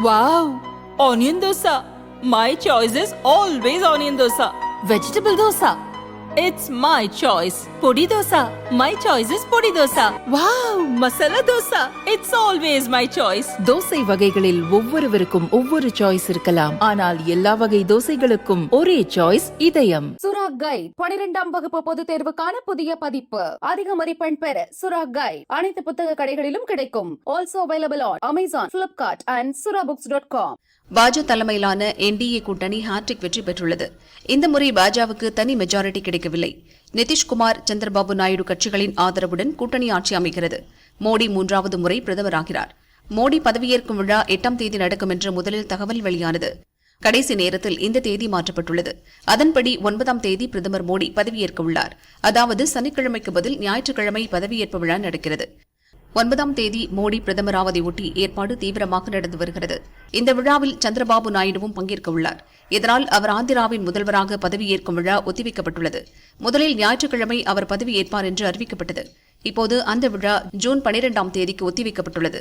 Wow! Onion dosa. My choice is always onion dosa. Vegetable dosa. It's my choice. Podi dosa. My choice is podi dosa. Wow! Masala dosa. It's always my choice. Dosa வகைகளில் ஒவ்வொருவருக்கும் ஒவ்வொரு choice இருக்கலாம். ஆனால் எல்லா வகை தோசைகளுக்கும் ஒரே choice இதயம். சுரா கைட் பனிரெண்டாம் வகுப்பு பொதுத் தேர்வுக்கான புதிய பதிப்பு. அதிக மதிப்பெண் பெற சுரா கைட் அனைத்து புத்தக கடைகளிலும் கிடைக்கும். Also available on Amazon Flipkart and Sura books dot com பாஜ தலைமையிலான என்டிஏ கூட்டணி ஹாட்ரிக் வெற்றி பெற்றுள்ளது. இந்த முறை பாஜவுக்கு தனி மெஜாரிட்டி கிடைக்கவில்லை. நிதிஷ்குமார் சந்திரபாபு நாயுடு கட்சிகளின் ஆதரவுடன் கூட்டணி ஆட்சி அமைகிறது. மோடி மூன்றாவது முறை பிரதமராகிறார். மோடி பதவியேற்கும் விழா எட்டாம் தேதி நடக்கும் என்று முதலில் தகவல் வெளியானது. கடைசி நேரத்தில் இந்த தேதி மாற்றப்பட்டுள்ளது. அதன்படி ஒன்பதாம் தேதி பிரதமர் மோடி பதவியேற்க உள்ளார். அதாவது சனிக்கிழமைக்கு பதில் ஞாயிற்றுக்கிழமை பதவியேற்பு விழா நடக்கிறது. ஒன்பதாம் தேதி மோடி பிரதமராவதையொட்டி ஏற்பாடு தீவிரமாக நடந்து வருகிறது. இந்த விழாவில் சந்திரபாபு நாயுடுவும் பங்கேற்க உள்ளார். இதனால் அவர் ஆந்திராவின் முதல்வராக பதவியேற்கும் விழா ஒத்திவைக்கப்பட்டுள்ளது. முதலில் ஞாயிற்றுக்கிழமை அவர் பதவியேற்பார் என்று அறிவிக்கப்பட்டது. இப்போது அந்த விழா ஜூன் பனிரெண்டாம் தேதிக்கு ஒத்திவைக்கப்பட்டுள்ளது.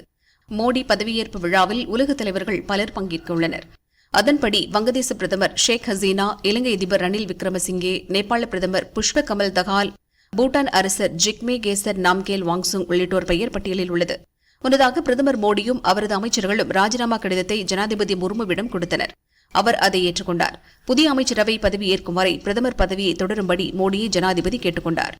மோடி பதவியேற்பு விழாவில் உலகத் தலைவர்கள் பலர் பங்கேற்க உள்ளனர். அதன்படி வங்கதேச பிரதமர் ஷேக் ஹசீனா இலங்கை அதிபர் ரணில் விக்ரமசிங்கே நேபாள பிரதமர் புஷ்ப கமல் தகால் பூட்டான் அரசர் ஜிக்மே கேசர் நாம்கேல் வாங்சுங் உள்ளிட்டோர் பெயர் பட்டியலில் உள்ளது. முன்னதாக பிரதமர் மோடியும் அவரது அமைச்சர்களும் ராஜினாமா கடிதத்தை ஜனாதிபதி முர்முவிடம் கொடுத்தனர். அவர் அதை ஏற்றுக்கொண்டார். புதிய அமைச்சரவை பதவி ஏற்கும் வரை பிரதமர் பதவியை தொடரும்படி மோடியை ஜனாதிபதி கேட்டுக்கொண்டார்.